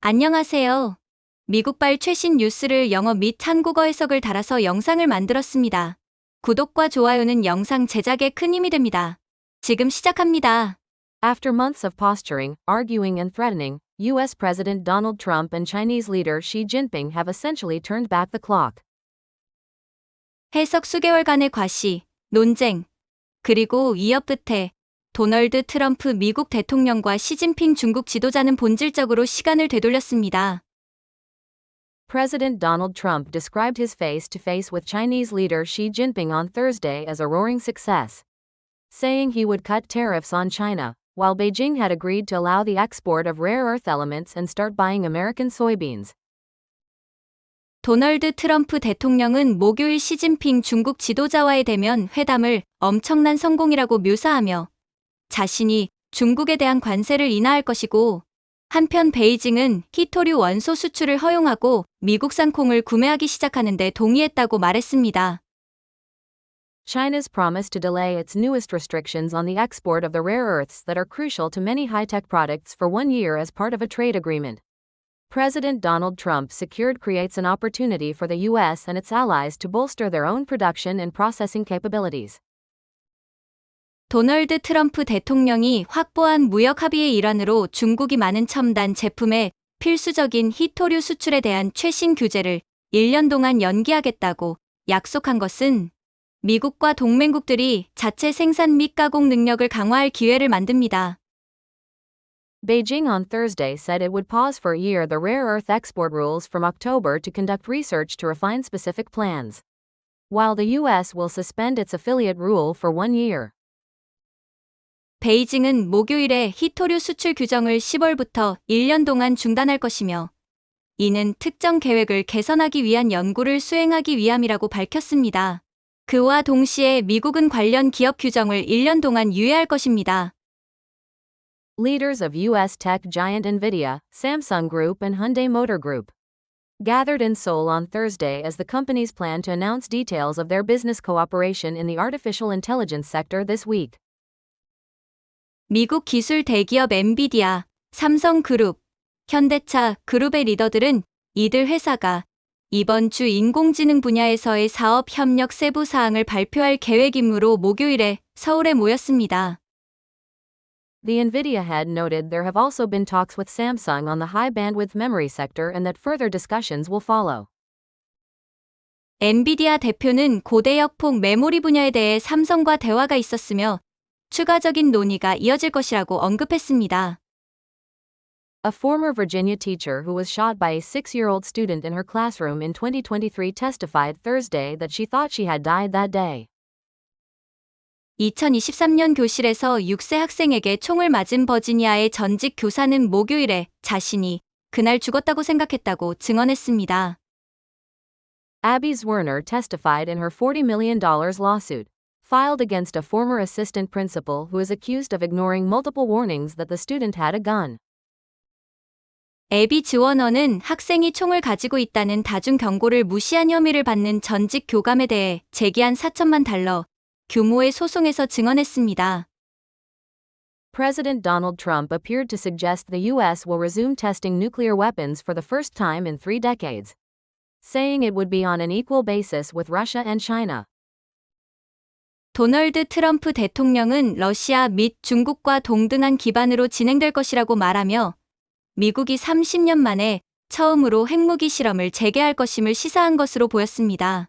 안녕하세요. 미국발 최신 뉴스를 영어 및 한국어 해석을 달아서 영상을 만들었습니다. 구독과 좋아요는 영상 제작에 큰 힘이 됩니다. 지금 시작합니다. After months of posturing, arguing, and threatening, U.S. President Donald Trump and Chinese leader Xi Jinping have essentially turned back the clock. 해석 수개월간의 과시, 논쟁, 그리고 이업 끝에 도널드 트럼프 미국 대통령과 시진핑 중국 지도자는 본질적으로 시간을 되돌렸습니다. President Donald Trump described his face to face with Chinese leader Xi Jinping on Thursday as a roaring success, saying he would cut tariffs on China, while Beijing had agreed to allow the export of rare earth elements and start buying American soybeans. 도널드 트럼프 대통령은 목요일 시진핑 중국 지도자와의 대면 회담을 엄청난 성공이라고 묘사하며 자신이 중국에 대한 관세를 인하할 것이고 한편 베이징은 히토류 원소 수출을 허용하고 미국산 콩을 구매하기 시작하는데 동의했다고 말했습니다. China's promise to delay its newest restrictions on the export of the rare earths that are crucial to many high tech products for one year as part of a trade agreement. President Donald Trump secured creates an opportunity for the U.S. and its allies to bolster their own production and processing capabilities. 도널드 트럼프 대통령이 확보한 무역 합의의 일환으로 중국이 많은 첨단 제품의 필수적인 히토류 수출에 대한 최신 규제를 1년 동안 연기하겠다고 약속한 것은 미국과 동맹국들이 자체 생산 및 가공 능력을 강화할 기회를 만듭니다. Beijing on Thursday said it would pause for a year the rare earth export rules from October to conduct research to refine specific plans. While the U.S. will suspend its affiliate rule for one year. 베이징은 목요일에 히토류 수출 규정을 10월부터 1년 동안 중단할 것이며 이는 특정 계획을 개선하기 위한 연구를 수행하기 위함이라고 밝혔습니다. 그와 동시에 미국은 관련 기업 규정을 1년 동안 유예할 것입니다. Leaders of U.S. tech giant Nvidia, Samsung Group, and Hyundai Motor Group gathered in Seoul on Thursday as the companies plan to announce details of their business cooperation in the artificial intelligence sector this week. 미국 기술 대기업 엔비디아, 삼성그룹, 현대차 그룹의 리더들은 이들 회사가 이번 주 인공지능 분야에서의 사업 협력 세부 사항을 발표할 계획이므로 목요일에 서울에 모였습니다. The NVIDIA head noted there have also been talks with Samsung on the high bandwidth memory sector and that further discussions will follow. 엔비디아 대표는 고대역 폭 메모리 분야에 대해 삼성과 대화가 있었으며 추가적인 논의가 이어질 것이라고 언급했습니다. A former Virginia teacher who was shot by a six year old student in her classroom in 2023 testified Thursday that she thought she had died that day. 2023년 교실에서 6세 학생에게 총을 맞은 버지니아의 전직 교사는 목요일에 자신이 그날 죽었다고 생각했다고 증언했습니다. Abby Zwerner testified in her $40 million lawsuit, filed against a former assistant principal who is accused of ignoring multiple warnings that the student had a gun. 애비 지원어는 학생이 총을 가지고 있다는 다중 경고를 무시한 혐의를 받는 전직 교감에 대해 제기한 4천만 달러 규모의 소송에서 증언했습니다. President Donald Trump appeared to suggest the U.S. will resume testing nuclear weapons for the first time in three decades, saying it would be on an equal basis with Russia and China. 도널드 트럼프 대통령은 러시아 및 중국과 동등한 기반으로 진행될 것이라고 말하며 미국이 30년 만에 처음으로 핵무기 실험을 재개할 것임을 시사한 것으로 보였습니다.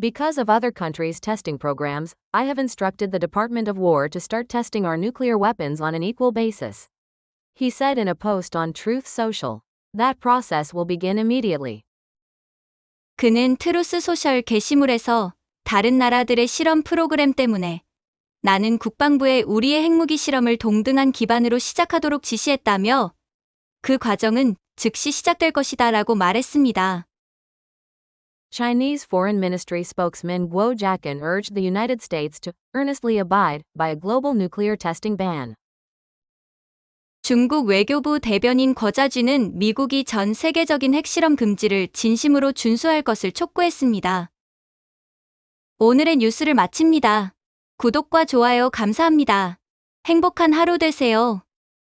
Because of other countries' testing programs, I have instructed the Department of War to start testing our nuclear weapons on an equal basis. He said in a post on Truth Social. That process will begin immediately. 그는 트루스 소셜 게시물에서 다른 나라들의 실험 프로그램 때문에 나는 국방부에 우리의 핵무기 실험을 동등한 기반으로 시작하도록 지시했다며 그 과정은 즉시 시작될 것이다 라고 말했습니다. Chinese Foreign Ministry spokesman Guo Jiaqun urged the United States to earnestly abide by a global nuclear testing ban. 중국 외교부 대변인 거자쥐는 미국이 전 세계적인 핵실험 금지를 진심으로 준수할 것을 촉구했습니다. 오늘의 뉴스를 마칩니다. 구독과 좋아요 감사합니다. 행복한 하루 되세요.